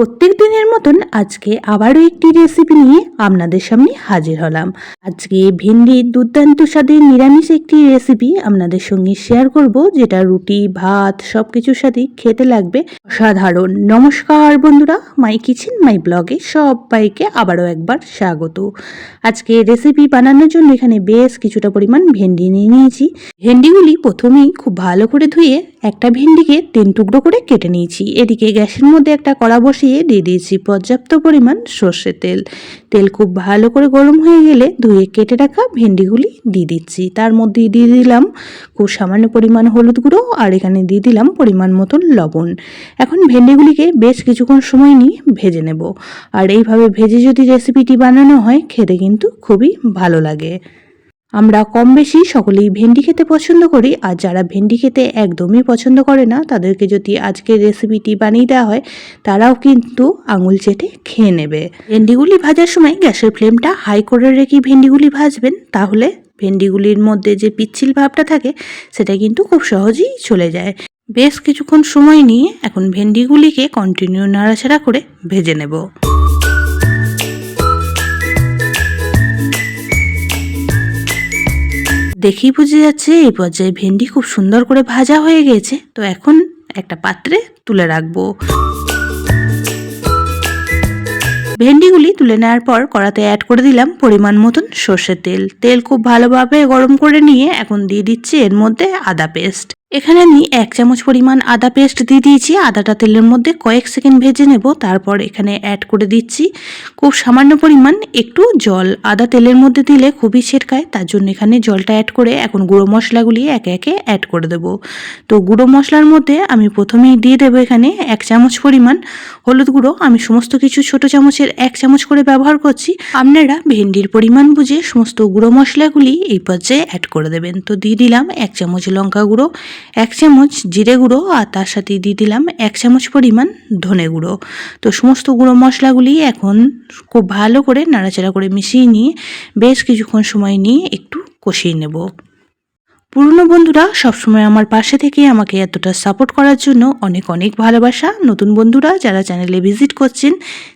প্রত্যেক দিনের মতন আজকে আবারও একটি রেসিপি নিয়ে আপনাদের সামনে হাজির হলাম। আজকে ভেন্ডির দুর্দান্ত স্বাদের নিরামিষ একটি রেসিপি আপনাদের সঙ্গে শেয়ার করব, যেটা রুটি, ভাত সব কিছুর সাথে খেতে লাগবে। সাধারণ নমস্কার বন্ধুরা মাই কিচেন মাই ব্লগে সবাইকে আবারও একবার স্বাগত। আজকে রেসিপি বানানোর জন্য এখানে বেশ কিছুটা পরিমাণ ভেন্ডি নিয়ে নিয়েছি। ভেন্ডিগুলি প্রথমেই খুব ভালো করে ধুয়ে একটা ভেন্ডিকে তিন টুকরো করে কেটে নিয়েছি। এদিকে গ্যাসের মধ্যে একটা কড়া বসিয়ে দিয়ে দিয়ে দিয়েছি পর্যাপ্ত পরিমাণ সর্ষের তেল। তেল খুব ভালো করে গরম হয়ে গেলে ধুয়ে কেটে রাখা ভেন্ডিগুলি দিয়ে দিচ্ছি। তার মধ্যে দিয়ে দিলাম খুব সামান্য পরিমাণ হলুদ গুঁড়ো আর এখানে দিয়ে দিলাম পরিমাণ মতন লবণ। এখন ভেন্ডিগুলিকে বেশ কিছুক্ষণ সময় নিয়ে ভেজে নেব। আর এইভাবে ভেজে যদি রেসিপিটি বানানো হয়, খেতে কিন্তু খুবই ভালো লাগে। আমরা কম বেশি সকলেই ভেন্ডি খেতে পছন্দ করি, আর যারা ভেন্ডি খেতে একদমই পছন্দ করে না, তাদেরকে যদি আজকের রেসিপিটি বানিয়ে দেওয়া হয়, তারাও কিন্তু আঙুল চেটে খেয়ে নেবে। ভেন্ডিগুলি ভাজার সময় গ্যাসের ফ্লেমটা হাই করে রেখে ভেন্ডিগুলি ভাজবেন, তাহলে ভেন্ডিগুলির মধ্যে যে পিচ্ছিল ভাবটা থাকে, সেটা কিন্তু খুব সহজেই চলে যায়। বেশ কিছুক্ষণ সময় নিয়ে এখন ভেন্ডিগুলিকে কন্টিনিউ নাড়াচাড়া করে ভেজে নেব। দেখেই বুঝে যাচ্ছে এই পর্যায়ে ভেন্ডি খুব সুন্দর করে ভাজা হয়ে গেছে। তো এখন একটা পাত্রে তুলে রাখব। ভেন্ডিগুলি তুলে নেওয়ার পর কড়াতে অ্যাড করে দিলাম পরিমাণ মতন সর্ষের তেল। তেল খুব ভালোভাবে গরম করে নিয়ে এখন দিয়ে দিচ্ছি এর মধ্যে আদা পেস্ট এখানে আমি এক চামচ পরিমাণ আদা পেস্ট দিয়ে দিয়েছি। আদাটা তেলের মধ্যে কয়েক সেকেন্ড ভেজে নেব। তারপর এখানে অ্যাড করে দিচ্ছি খুব সামান্য পরিমাণ একটু জল। আদা তেলের মধ্যে দিলে খুবই ছেটকায়, তার জন্য এখানে জলটা অ্যাড করে এখন গুঁড়ো মশলাগুলি একে একে অ্যাড করে দেব। তো গুঁড়ো মশলার মধ্যে আমি প্রথমেই দিয়ে দেবো এখানে এক চামচ পরিমাণ হলুদ গুঁড়ো। আমি সমস্ত কিছু ছোট চামচের এক চামচ করে ব্যবহার করছি। আপনারা ভেন্ডির পরিমাণ বুঝে সমস্ত গুঁড়ো মশলাগুলি এই পর্যায়ে অ্যাড করে দেবেন। তো দিয়ে দিলাম এক চামচ লঙ্কা গুঁড়ো। এক চামচ জিরে গুঁড়ো আর তার সাথে দিয়ে দিলাম এক চামচ পরিমাণ ধনে গুঁড়ো। তো সমস্ত গুঁড়ো মশলাগুলি এখন খুব ভালো করে নাড়াচাড়া করে মিশিয়ে নিয়ে বেশ কিছুক্ষণ সময় নিয়ে একটু কষিয়ে নেব। পুরনো বন্ধুরা, সবসময় আমার পাশে থেকে আমাকে এতটা সাপোর্ট করার জন্য অনেক অনেক ভালোবাসা। নতুন বন্ধুরা, যারা চ্যানেলে ভিজিট করছেন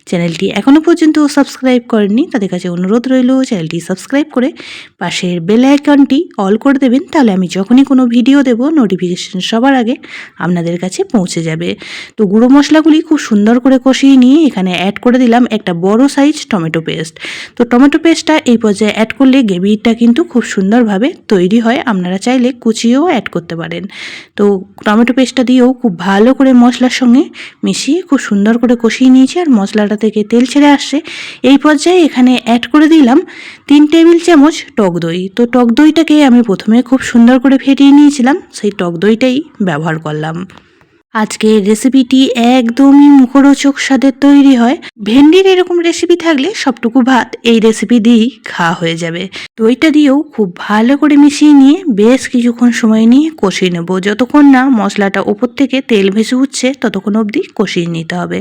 চ্যানেলটি এখনও পর্যন্ত সাবস্ক্রাইব করেননি, তাদের কাছে অনুরোধ রইল চ্যানেলটি সাবস্ক্রাইব করে পাশের বেল আইকনটি অল করে দেবেন, তাহলে আমি যখনই কোনো ভিডিও দেব নোটিফিকেশন সবার আগে আপনাদের কাছে পৌঁছে যাবে। তো গুঁড়ো মশলাগুলি খুব সুন্দর করে কষিয়ে নিয়ে এখানে অ্যাড করে দিলাম একটা বড় সাইজ টমেটো পেস্ট তো টমেটো পেস্টটা এই পর্যায়ে অ্যাড করলে গ্রেভিটা কিন্তু খুব সুন্দরভাবে তৈরি হয়, আপনারা চাইলে কুচিয়েও অ্যাড করতে পারেন। তো টমেটো পেস্টটা দিয়েও খুব ভালো করে মশলার সঙ্গে মিশিয়ে খুব সুন্দর করে কষিয়ে নিয়েছি আর মশলাটা থেকে তেল ছেড়ে আসছে। এই পর্যায়ে এখানে অ্যাড করে দিলাম তিন টেবিল চামচ টক দই। তো টক দইটাকে আমি প্রথমে খুব সুন্দর করে ফেটিয়ে নিয়েছিলাম, সেই টক দইটাই ব্যবহার করলাম। আজকের রেসিপিটি একদমই মুখরোচক স্বাদের তৈরি হয়। ভেন্ডির এরকম রেসিপি থাকলে সবটুকু ভাত এই রেসিপি দিয়েই খাওয়া হয়ে যাবে। দইটা দিয়েও খুব ভালো করে মিশিয়ে নিয়ে বেশ কিছুক্ষণ সময় নিয়ে কষিয়ে নেব। যতক্ষণ না মশলাটা ওপর থেকে তেল ভেসে উঠছে, ততক্ষণ অবধি কষিয়ে নিতে হবে।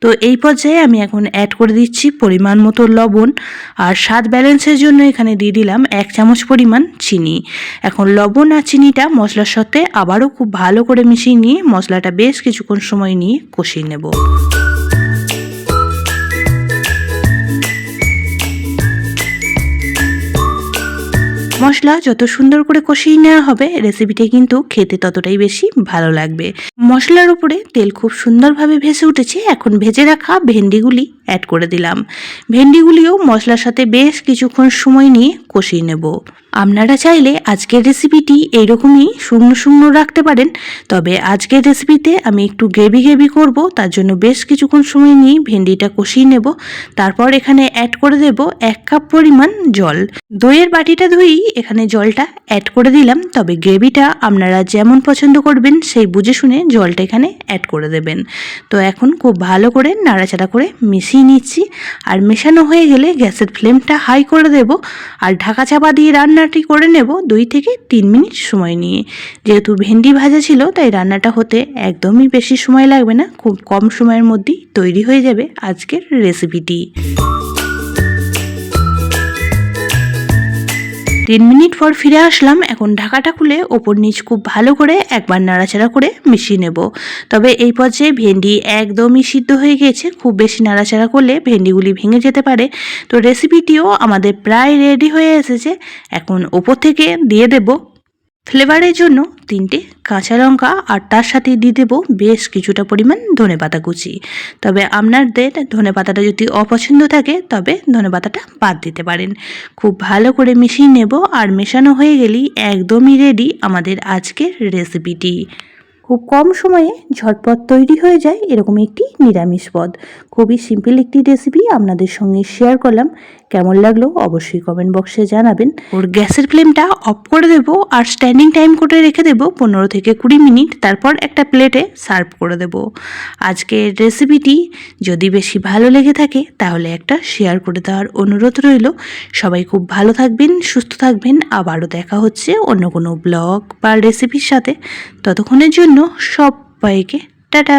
তো এই পর্যায়ে আমি এখন অ্যাড করে দিচ্ছি পরিমাণ মতো লবণ। আর স্বাদ ব্যালেন্সের জন্য এখানে দিয়ে দিলাম এক চামচ পরিমাণ চিনি। এখন লবণ আর চিনিটা মশলার সাথে আবারও খুব ভালো করে মিশিয়ে নিয়ে মশলাটা বেশ কিছুক্ষণ সময় নিয়ে কষিয়ে নেব। মশলা যত সুন্দর করে কষিয়ে নেওয়া হবে রেসিপিটা কিন্তু খেতে ততটাই বেশি ভালো লাগবে। মশলার উপরে তেল খুব সুন্দরভাবে ভেসে উঠেছে, এখন ভেজে রাখা ভেন্ডিগুলি অ্যাড করে দিলাম। ভেন্ডিগুলিও মশলার সাথে বেশ কিছুক্ষণ সময় নিয়ে কষিয়ে নেব। আপনারা চাইলে আজকের রেসিপিটি এইরকমই শুকনো শুকনো রাখতে পারেন। তবে আজকের রেসিপিতে আমি একটু গ্রেভি গ্রেভি করব, তার জন্য বেশ কিছুক্ষণ সময় নিয়ে ভেন্ডিটা কষিয়ে নেব। তারপর এখানে অ্যাড করে দেব এক কাপ পরিমাণ জল। দইয়ের বাটিটা ধুয়েই এখানে জলটা অ্যাড করে দিলাম। তবে গ্রেভিটা আপনারা যেমন পছন্দ করবেন, সেই বুঝে শুনে জলটা এখানে অ্যাড করে দেবেন। তো এখন খুব ভালো করে নাড়াচাড়া করে মিশিয়ে নিচ্ছি। আর মেশানো হয়ে গেলে গ্যাসের ফ্লেমটা হাই করে দেব। আর ঢাকা চাপা দিয়ে রান্নাটি করে নেব দুই থেকে তিন মিনিট সময় নিয়ে। যেহেতু ভেন্ডি ভাজা ছিল, তাই রান্নাটা হতে একদমই বেশি সময় লাগবে না। খুব কম সময়ের মধ্যেই তৈরি হয়ে যাবে আজকের রেসিপিটি তিন মিনিট পর ফিরে আসলাম। এখন ঢাকাটা খুলে ওপর নিচ খুব ভালো করে একবার নাড়াচাড়া করে মিশিয়ে নেব। তবে এই পর্যায়ে ভেন্ডি একদমই সিদ্ধ হয়ে গেছে খুব বেশি নাড়াচাড়া করলে ভেন্ডিগুলি ভেঙে যেতে পারে। তো রেসিপিটিও আমাদের প্রায় রেডি হয়ে এসেছে। এখন ওপর থেকে দিয়ে দেব। ফ্লেভারের জন্য তিনটে কাঁচা লঙ্কা আর তার সাথে দিয়ে দেবো বেশ কিছুটা পরিমাণ ধনে পাতা কুচি। তবে আপনাদের ধনে পাতাটা যদি অপছন্দ থাকে, তবে ধনে পাতাটা বাদ দিতে পারেন। খুব ভালো করে মিশিয়ে নেব আর মেশানো হয়ে গেলেই একদমই রেডি আমাদের আজকের রেসিপিটি খুব কম সময়ে ঝটপট তৈরি হয়ে যায় এরকম একটি নিরামিষ পদ। খুবই সিম্পল একটি রেসিপি আপনাদের সঙ্গে শেয়ার করলাম। কেমন লাগল অবশ্যই কমেন্ট বক্সে জানাবেন। ওর গ্যাসের ফ্লেমটা অফ করে দেবো আর স্ট্যান্ডিং টাইম করে রেখে দেবো পনেরো থেকে কুড়ি মিনিট। তারপর একটা প্লেটে সার্ভ করে দেবো। আজকের রেসিপিটি যদি বেশি ভালো লেগে থাকে, তাহলে একটা শেয়ার করে দেওয়ার অনুরোধ রইল। সবাই খুব ভালো থাকবেন, সুস্থ থাকবেন। আবারও দেখা হচ্ছে অন্য কোনো ব্লগ বা রেসিপির সাথে। ততক্ষণের জন্য সবাইকে টাটা!